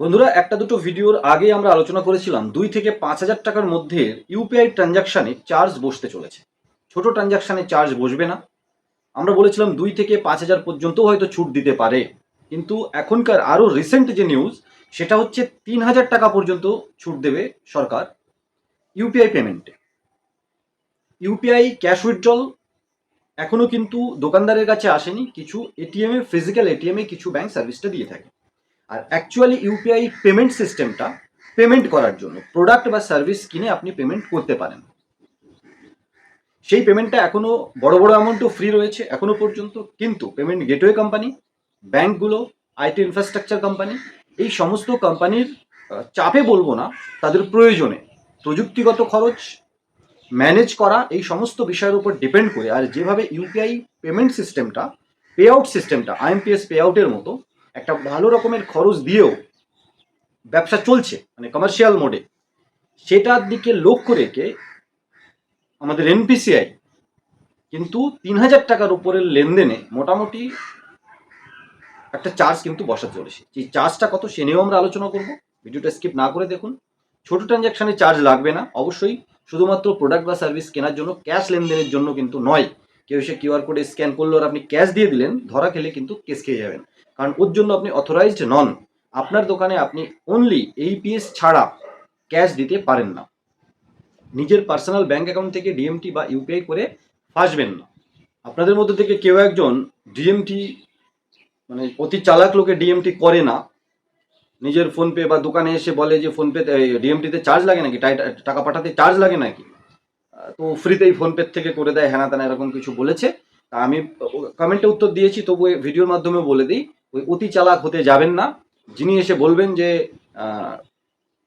বন্ধুরা, একটা দুটো ভিডিওর আগে আমরা আলোচনা করেছিলাম, দুই থেকে পাঁচ হাজার টাকার মধ্যে ইউপিআই ট্রানজাকশানে চার্জ বসতে চলেছে। ছোট ট্রানজাকশানে চার্জ বসবে না। আমরা বলেছিলাম দুই থেকে পাঁচ হাজার পর্যন্ত হয়তো ছুট দিতে পারে। কিন্তু এখনকার আরও রিসেন্ট যে নিউজ সেটা হচ্ছে তিন হাজার টাকা পর্যন্ত ছুট দেবে সরকার ইউপিআই পেমেন্টে ইউপিআই ক্যাশ উইথড্রল এখনও কিন্তু দোকানদারের কাছে আসেনি, কিছু এটিএমে ফিজিক্যাল এটিএমে কিছু ব্যাংক সার্ভিসটা দিয়ে থাকে। আর অ্যাকচুয়ালি ইউপিআই পেমেন্ট সিস্টেমটা পেমেন্ট করার জন্য প্রোডাক্ট বা সার্ভিস কিনে আপনি পেমেন্ট করতে পারেন। সেই পেমেন্টটা এখনও বড় বড় অ্যামাউন্টও ফ্রি রয়েছে এখনও পর্যন্ত, কিন্তু পেমেন্ট গেটওয়ে কোম্পানি ব্যাংকগুলো আইটি ইনফ্রাস্ট্রাকচার কোম্পানি এই সমস্ত কোম্পানির চাপে বলব না, তাদের প্রয়োজনে প্রযুক্তিগত খরচ ম্যানেজ করা, এই সমস্ত বিষয়ের উপর ডিপেন্ড করে, আর যেভাবে ইউপিআই পেমেন্ট সিস্টেমটা পে আউট সিস্টেমটা আইএমপিএস পে আউটের মতো একটা ভালো রকমের খরচ দিয়েও ব্যবসা চলছে মানে কমার্শিয়াল মোডে সেটার দিকে লক্ষ্য রেখে আমাদের এনপিসিআই কিন্তু তিন হাজার টাকার উপরের লেনদেনে মোটামুটি একটা চার্জ কিন্তু বসাতে চলেছে। সেই চার্জটা কত সে নিয়েও আমরা আলোচনা করব। ভিডিওটা স্কিপ না করে দেখুন। ছোট ট্রানজ্যাকশানে চার্জ লাগবে না। অবশ্যই শুধুমাত্র প্রোডাক্ট বা সার্ভিস কেনার জন্য ক্যাশ লেনদেনের জন্য কিন্তু নয়। কেউ সে কিউআর কোডে স্ক্যান করল আর আপনি ক্যাশ দিয়ে দিলেন, ধরা খেলে কিন্তু কেস খেয়ে যাবেন। কারণ ওর জন্য আপনি অথরাইজড নন। আপনার দোকানে আপনি অনলি এইপিএস ছাড়া ক্যাশ দিতে পারেন না। নিজের পার্সোনাল ব্যাংক অ্যাকাউন্ট থেকে ডিএমটি বা ইউপিআই করে ফাঁসবেন না। আপনাদের মধ্যে থেকে কেউ একজন ডিএমটি মানে অতি চালাক লোকে ডিএমটি করে না। নিজের ফোনপে বা দোকানে এসে বলে যে ফোনপে ডিএমটিতে চার্জ লাগে নাকি? টাকা পাঠাতে চার্জ লাগে নাকি? তো ফ্রিতেই ফোনপে থেকে করে দেয় হ্যানা তেনা এরকম কিছু বলেছে। তা আমি কমেন্টে উত্তর দিয়েছি, তবু ভিডিওর মাধ্যমে বলে দিই। ওই অতি চালাক হতে যাবেন না। যিনি এসে বলবেন যে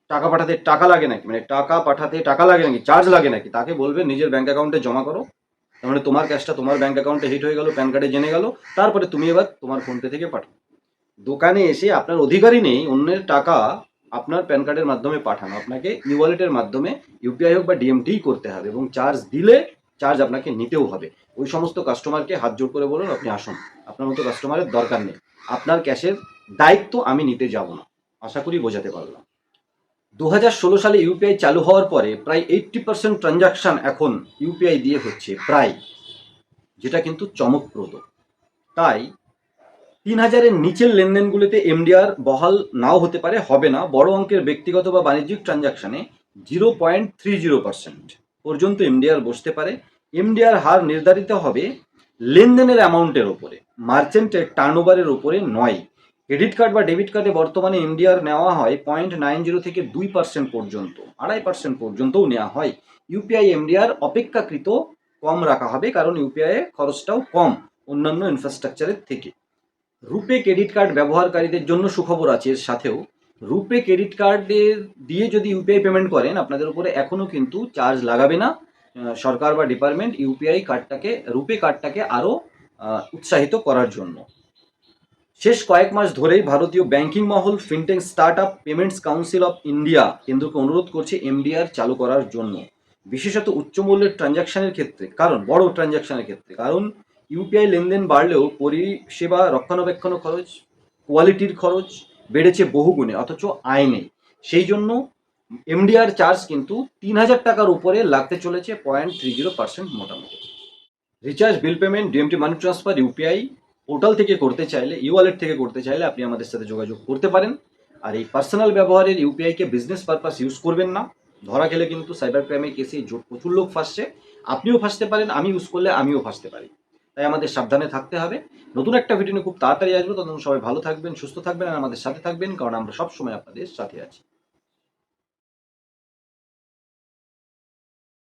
টাকা পাঠাতে টাকা লাগে নাকি? মানে টাকা পাঠাতে টাকা লাগে নাকি? চার্জ লাগে নাকি? তাকে বলবেন, নিজের ব্যাঙ্ক অ্যাকাউন্টে জমা করো। তার মানে তোমার ক্যাশটা তোমার ব্যাঙ্ক অ্যাকাউন্টে হিট হয়ে গেল প্যান কার্ডে জেনে গেল। তারপরে তুমি এবার তোমার ফোনপে থেকে পাঠাও। দোকানে এসে আপনার অধিকারই নেই, অন্যের টাকা আপনার প্যান কার্ডের মাধ্যমে পাঠানো। আপনাকে ই ওয়ালেটের মাধ্যমে ইউপিআই হোক বা ডিএমটিই করতে হবে এবং চার্জ দিলে চার্জ আপনাকে নিতেও হবে। ওই সমস্ত কাস্টমারকে হাত জোর করে বলুন, আপনি আসুন। আপনার মতো কাস্টমারের দরকার নেই। আপনার ক্যাশের দায়িত্ব আমি নিতে যাব না। আশা করি বোঝাতে পারলাম। দু সালে ইউপিআই চালু হওয়ার পরে প্রায় এইট্টি পার্সেন্ট ট্রানজাকশান এখন ইউপিআই দিয়ে হচ্ছে প্রায়, যেটা কিন্তু চমকপ্রদ। তাই তিন হাজারের নিচের লেনদেনগুলিতে এমডিআর বহাল নাও হতে পারে, হবে না। বড় অঙ্কের ব্যক্তিগত বা বাণিজ্যিক ট্রানজাকশানে zero point three zero percent পর্যন্ত এমডিআর বসতে পারে। এমডিআর হার নির্ধারিত হবে লেনদেনের অ্যামাউন্টের ওপরে। মার্চেন্টের টার্নওভারের ওপরে নয়। ক্রেডিট কার্ড বা ডেবিট কার্ডে বর্তমানে এমডিআর নেওয়া হয় পয়েন্ট নাইন জিরো থেকে দুই পার্সেন্ট পর্যন্ত, আড়াই পার্সেন্ট পর্যন্তও নেওয়া হয়। ইউপিআই এমডিআর অপেক্ষাকৃত কম রাখা হবে কারণ ইউপিআই খরচটাও কম অন্যান্য ইনফ্রাস্ট্রাকচারের থেকে। রুপে ক্রেডিট কার্ড ব্যবহারকারীদের জন্য সুখবর আছে এর সাথেও। রুপে ক্রেডিট কার্ডের দিয়ে যদি ইউপিআই পেমেন্ট করেন, আপনাদের উপরে এখনও কিন্তু চার্জ লাগাবে না। সরকার বা ডিপার্টমেন্ট ইউপিআই কার্ডটাকে রুপে কার্ডটাকে আরও উৎসাহিত করার জন্য। শেষ কয়েক মাস ধরেই ভারতীয় banking Mahal fintech start up payments council of India কেন্দ্রকে অনুরোধ করছে এমডিআর চালু করার জন্য। বিশেষত উচ্চ মূল্যের ট্রানজাকশনের ক্ষেত্রে। কারণ, বড় ট্রানজাকশনের ক্ষেত্রে। কারণ ইউপিআই লেনদেন বাড়লেও পরিষেবা রক্ষণাবেক্ষণ খরচ কোয়ালিটির খরচ বেড়েছে বহুগুণে, অথচ আয় নেই। সেই জন্য এমডিআর চার্জ কিন্তু তিন হাজার টাকার উপরে লাগতে চলেছে পয়েন্ট থ্রি জিরো পার্সেন্ট মোটামুটি। Recharge bill payment DMT money transfer UPI portal থেকে করতে চাইলে ই ওয়ালেট থেকে করতে চাইলে আপনি আমাদের সাথে যোগাযোগ করতে পারেন। আর এই পার্সোনাল ব্যবহারের ইউপিআইকে বিজনেস পারপাস ইউজ করবেন না। ধরা গেলে কিন্তু সাইবার ক্রাইমের কেসে প্রচুর লোক ফাঁসছে। আপনিও ফাঁসতে পারেন, আমি ইউজ করলে আমিও ফাঁসতে পারি। তাই আমাদের সাবধানে থাকতে হবে। নতুন একটা ভিডিও নিয়ে খুব তাড়াতাড়ি আসব। তখন সবাই ভালো থাকবেন, সুস্থ থাকবেন, আর আমাদের সাথে থাকবেন, কারণ আমরা সবসময় আপনাদের সাথে আছি।